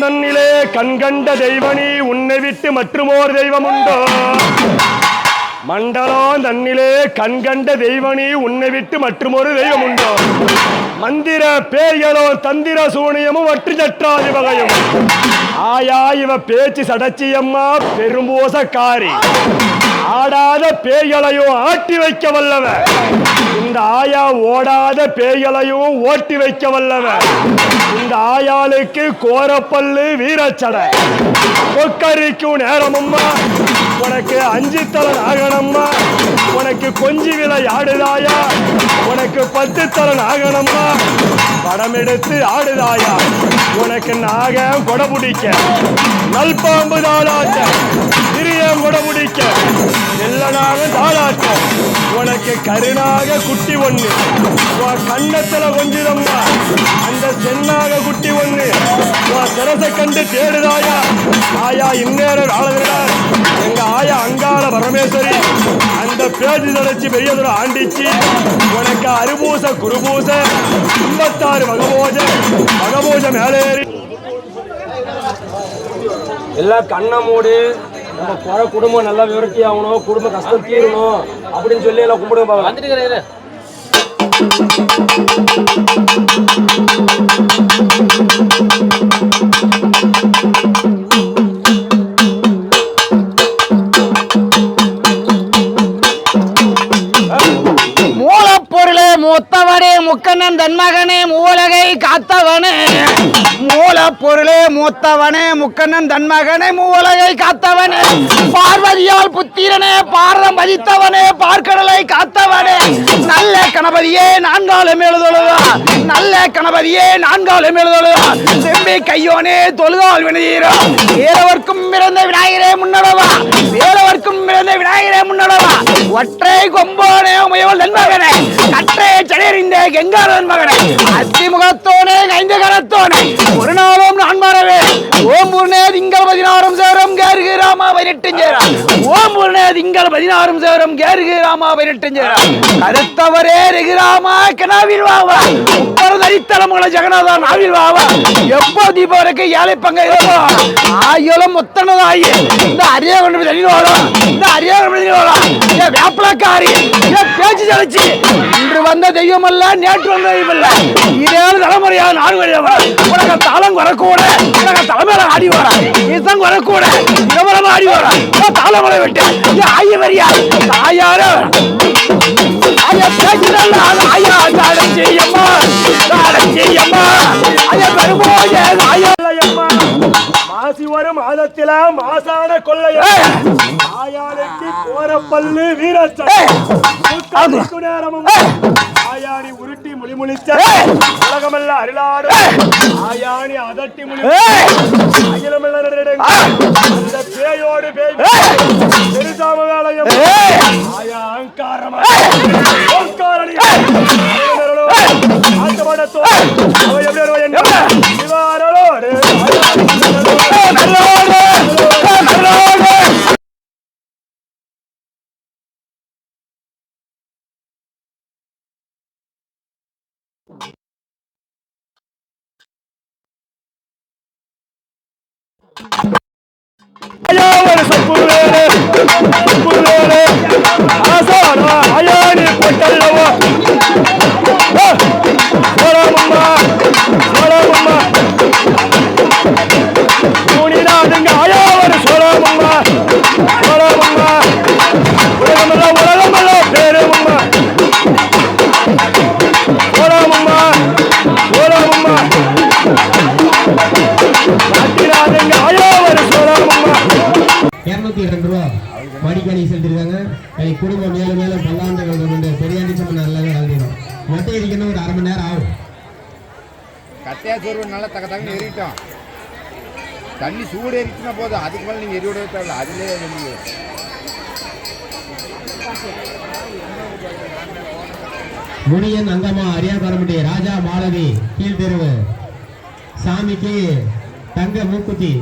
தன்னிலே கண்கண்ட தெய்வனி உன்னை விட்டு மற்றுமோர் தெய்வம் உண்டோ மண்டலம் தன்னிலே கண்கண்ட தெய்வனி உன்னை விட்டு மற்றுமொரு தெய்வம் உண்டோ மந்திர பேயலோ தந்திர சூனியமும் வற்று சற்றாதி வகையும் ஆயா இவ பேச்சு சடச்சியம்மா பெரும்போசக்காரி ஆடாத பேய்களையும் ஆட்டி வைக்க வல்லவ இந்த ஆயா ஓடாத பேய்களையும் ஓட்டி வைக்க வல்லவ இந்த ஆயாளுக்கு கோரப்பல்லு வீரச்சடை. கொக்கரிக்கும் நேரமம்மா. உனக்கு அஞ்சு தலை ஆகணம்மா உனக்கு கொஞ்சி விலை ஆடுதாயா. உனக்கு பத்து தலை ஆகணம்மா படம் எடுத்து ஆடுதாயா. உனக்கு நாகம் கொடை பிடிக்க. நல்பாம்பு தாளாட்ட. திரியம் கொடை எல்லனாக தாளாட்டம் உனக்கு கருணாக குட்டி ஒண்ணு. உன் கண்ணத்துல கொஞ்சிடம்மா. அந்த சென்னாக குட்டி ஒண்ணு. உன் திரசை கண்டு தேடுதாயா. ஆயா இந்நேரம் ஆளுகிறார் எங்க ஆயா அங்காள பரமேஸ்வரி. அந்த பேச்சு தொடர்ச்சி பெரியதொரு ஆண்டிச்சு. உனக்கு அருபூச குருபூச ஐம்பத்தாறு மகபோஜ மகபோஜ மேலேறி. எல்லாம் கண்ணை மூடு. நம்ம குறை குடும்பம் நல்லா விவரத்தி ஆகணும் குடும்ப கஷ்டம் தீரணும் அப்படின்னு சொல்லி எல்லாம் கும்பிடுங்க பாக்கலாம் முக்கண்ணன் தன்மகனே மூலகை காத்தவனே. மூலப்பொருளே மூத்தவனே முக்கண்ணன் தன்மகனே மூலகை காத்தவனே. பார்வதியால் புத்திரனே பாரதம் பதித்தவனே பார்க்கடலை காத்தவனே. நல்ல கணபதியே நான்காலம் எழுதொழுதா? நல்ல கணபதியே நான்காலம் எழுதொழுதா? செம்பி கையோனே தொழுதால் வினதீரா வேறவர்க்கும் பிறந்த விநாயகரே முன்னடவா. வேறவர்க்கும் பிறந்த விநாயகரே முன்னடவா. ஒற்றை கொம்போனே உமையோல் நண்பகனே. கற்றை செடையறிந்த கெங்காரன் மகனே. அத்திமுகத்தோனே திங்கள் பதினாறும் சேரம் கேருகிராமா பதினெட்டு கருத்தவரே ரகுராமா கனாவில் வாவா உப்பர தரித்தலமுகளை ஜெகநாதா நாவில் வாவா எப்போ தீபாவளிக்கு ஏழை பங்க ஆயோலம் முத்தனதாயி. இந்த அரிய கொண்டு போய் தண்ணி இந்த அரிய கொண்டு தண்ணி வாழும் ஏன் வேப்பலக்காரி பேச்சு தலைச்சி இன்று வந்த தெய்வம் அல்ல நேற்று வந்த தெய்வம் அல்ல இதே தலைமுறையாக நான் வருகிறவன். உனக்கு தாளம் வரக்கூட உனக்கு தலைமையில ஆடி வரா இசம் வரக்கூட இரவலம் ஆடி வரா தலைமுறை விட்டு ஏ ஆய வரியா தாயாரு ஐயா பேச்சுதல்ல ஐயா தாடம் செய்யம்மா. தாடம் செய்யம்மா. ஐயா பெருமோய ஐயா கொள்ளையம்மா மாசி வரும் மாதத்தில மாசான கொள்ளைய ஆயாளுக்கு கோரப்பல்லு முக்காலுக்கு நேரமும். ஆயாணி உருட்டி முழிமுழிச்ச. உலகமெல்ல அருளாடு ஆயாணி அதட்டி முழி அகிலமெல்ல நடுநடுங்க. அந்த பேயோடு பேய் ஆட்டமாடத்தோ அவ எப்படி வருவா என்ன இருநூத்தி இரண்டு ரூபா படிக்கணி செலுத்திருக்காங்க கை குடும்பம் மேலும் மேலும் பல்லாண்டுகள் கொண்டு பெரியாண்டி சம்மன் நல்லாவே வாழ்கிறோம் மொட்டை அடிக்கணும் ஒரு அரை மணி நேரம் ஆகும். கட்டையா சோறு நல்லா தக்க தக்க எரிட்டோம். தண்ணி சூடு எரிச்சுனா போதும். அதுக்கு மேலே நீங்கள் எரிவிடவே தேவையில்ல. அதுலேயே வந்து முனியன் அங்கம்மா அரியாபரமுடி ராஜா மாலதி கீழ்த்தெருவு சாமிக்கு தங்க மூக்குத்தி.